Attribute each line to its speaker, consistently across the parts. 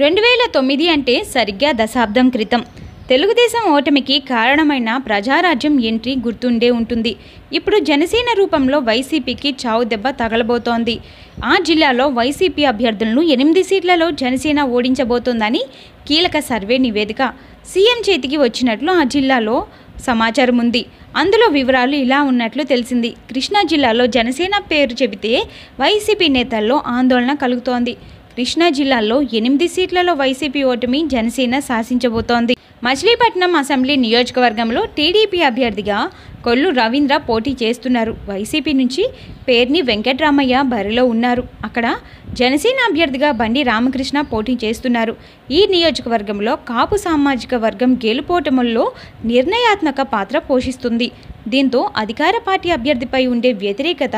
Speaker 1: రెండు వేల తొమ్మిది అంటే సరిగ్గా దశాబ్దం క్రితం. తెలుగుదేశం ఓటమికి కారణమైన ప్రజారాజ్యం ఎంట్రీ గుర్తుండే ఉంటుంది. ఇప్పుడు జనసేన రూపంలో వైసీపీకి చావు దెబ్బ తగలబోతోంది. ఆ జిల్లాలో వైసీపీ అభ్యర్థులను ఎనిమిది సీట్లలో జనసేన ఓడించబోతోందని కీలక సర్వే నివేదిక. సీఎం చేతికి వచ్చినట్లు ఆ జిల్లాలో సమాచారం ఉంది. అందులో వివరాలు ఇలా ఉన్నట్లు తెలిసింది. కృష్ణా జిల్లాలో జనసేన పేరు చెబితే వైసీపీ నేతల్లో ఆందోళన కలుగుతోంది. కృష్ణా జిల్లాలో ఎనిమిది సీట్లలో వైసీపీ ఓటమి జనసేన శాసించబోతోంది. మచిలీపట్నం అసెంబ్లీ నియోజకవర్గంలో టీడీపీ అభ్యర్థిగా కొల్లు రవీంద్ర పోటీ చేస్తున్నారు. వైసీపీ నుంచి పేర్ని వెంకట్రామయ్య బరిలో ఉన్నారు. అక్కడ జనసేన అభ్యర్థిగా బండి రామకృష్ణ పోటీ చేస్తున్నారు. ఈ నియోజకవర్గంలో కాపు సామాజిక వర్గం గెలుపోటముల్లో నిర్ణయాత్మక పాత్ర పోషిస్తుంది. దీంతో అధికార పార్టీ అభ్యర్థిపై ఉండే వ్యతిరేకత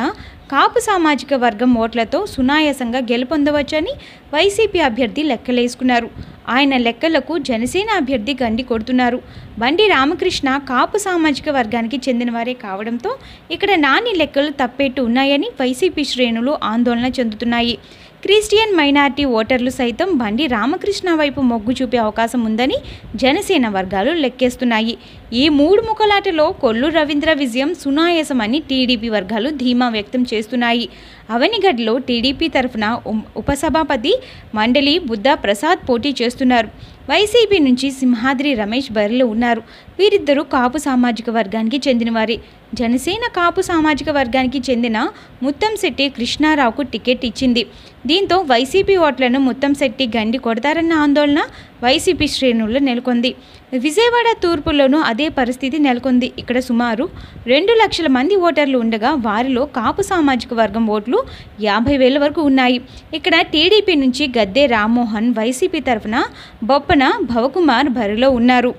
Speaker 1: కాపు సామాజిక వర్గం ఓట్లతో సునాయాసంగా గెలుపొందవచ్చని వైసీపీ అభ్యర్థి లెక్కలేసుకున్నారు. ఆయన లెక్కలకు జనసేన అభ్యర్థి గండి కొడుతున్నారు. బండి రామకృష్ణ కాపు సామాజిక వర్గానికి చెందినవారే కావడంతో ఇక్కడ నాని లెక్కలు తప్పేట్టు ఉన్నాయని వైసీపీ శ్రేణులు ఆందోళన చెందుతున్నాయి. క్రిస్టియన్ మైనార్టీ ఓటర్లు సైతం బండి రామకృష్ణ వైపు మొగ్గు చూపే అవకాశం ఉందని జనసేన వర్గాలు లెక్కేస్తున్నాయి. ఈ మూడు ముఖలాటలో కొల్లు రవీంద్ర విజయం సునాయాసమని టీడీపీ వర్గాలు ధీమా వ్యక్తం చేస్తున్నాయి. అవనిగడ్లో టీడీపీ తరఫున ఉపసభాపతి మండలి బుద్ధ ప్రసాద్ పోటీ చేస్తున్నారు. వైసీపీ నుంచి సింహాద్రి రమేష్ బరిలో ఉన్నారు. వీరిద్దరూ కాపు సామాజిక వర్గానికి చెందినవారే. జనసేన కాపు సామాజిక వర్గానికి చెందిన ముత్తంశెట్టి కృష్ణారావుకు టికెట్ ఇచ్చింది. దీంతో వైసీపీ ఓట్లను ముత్తంశెట్టి గండి కొడతారన్న ఆందోళన వైసీపీ శ్రేణుల్లో నెలకొంది. విజయవాడ తూర్పులోనూ అదే పరిస్థితి నెలకొంది. ఇక్కడ సుమారు రెండు లక్షల మంది ఓటర్లు ఉండగా వారిలో కాపు సామాజిక వర్గం ఓట్లు యాభై వేల వరకు ఉన్నాయి. ఇక్కడ టీడీపీ నుంచి గద్దె రామ్మోహన్ వైసీపీ తరఫున బొప్పన భవకుమార్ బరిలో ఉన్నారు.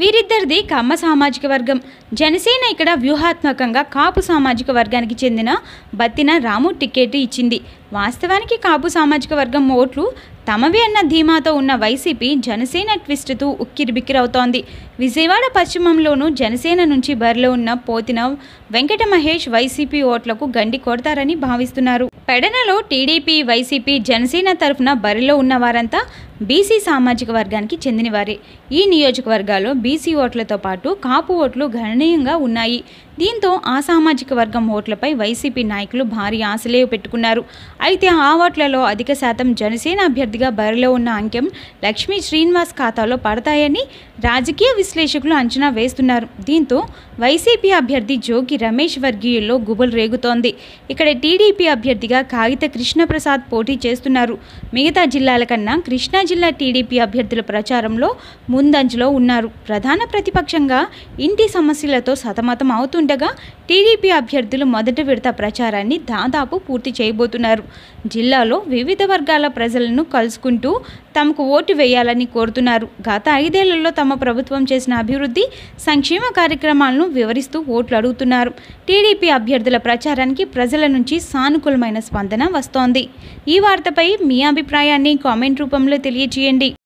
Speaker 1: వీరిద్దరిది కమ్మ సామాజిక వర్గం. జనసేన ఇక్కడ వ్యూహాత్మకంగా కాపు సామాజిక వర్గానికి చెందిన బత్తిన రాము టికెట్ ఇచ్చింది. వాస్తవానికి కాపు సామాజిక వర్గం ఓట్లు తమవి అన్న ధీమాతో ఉన్న వైసీపీ జనసేన ట్విస్ట్తో ఉక్కిరిబిక్కిరవుతోంది. విజయవాడ పశ్చిమంలోనూ జనసేన నుంచి బరిలో ఉన్న పోతిన వెంకట మహేష్ వైసీపీ ఓట్లకు గండి కొడతారని భావిస్తున్నారు. పెడనలో టీడీపీ వైసీపీ జనసేన తరఫున బరిలో ఉన్న వారంతా బీసీ సామాజిక వర్గానికి చెందినవారే. ఈ నియోజకవర్గాల్లో బీసీ ఓట్లతో పాటు కాపు ఓట్లు గణనీయంగా ఉన్నాయి. దీంతో ఆ సామాజిక వర్గం ఓట్లపై వైసీపీ నాయకులు భారీ ఆశలే పెట్టుకున్నారు. అయితే ఆ ఓట్లలో అధిక శాతం జనసేన అభ్యర్థిగా బరిలో ఉన్న అంకెం లక్ష్మీ శ్రీనివాస్ ఖాతాలో పడతాయని రాజకీయ విశ్లేషకులు అంచనా వేస్తున్నారు. దీంతో వైసీపీ అభ్యర్థి జోగి రమేష్ వర్గీయుల్లో గుబులు రేగుతోంది. ఇక్కడ టీడీపీ అభ్యర్థిగా అభ్యర్థిగా కాగిత కృష్ణప్రసాద్ పోటీ చేస్తున్నారు. మిగతా జిల్లాల కన్నా కృష్ణా జిల్లా టీడీపీ అభ్యర్థుల ప్రచారంలో ముందంజలో ఉన్నారు. ప్రధాన ప్రతిపక్షంగా ఇంటి సమస్యలతో సతమతం అవుతుండగా టీడీపీ అభ్యర్థులు మొదటి విడత ప్రచారాన్ని దాదాపు పూర్తి చేయబోతున్నారు. జిల్లాలో వివిధ వర్గాల ప్రజలను కలుసుకుంటూ తమకు ఓటు వేయాలని కోరుతున్నారు. గత ఐదేళ్ళలో తమ ప్రభుత్వం చేసిన అభివృద్ధి సంక్షేమ కార్యక్రమాలను వివరిస్తూ ఓట్లు అడుగుతున్నారు. టీడీపీ అభ్యర్థుల ప్రచారానికి ప్రజల నుంచి సానుకూలమైన స్పందన వస్తోంది. ఈ వార్తపై మీ అభిప్రాయాన్ని కామెంట్ రూపంలో తెలియజేయండి.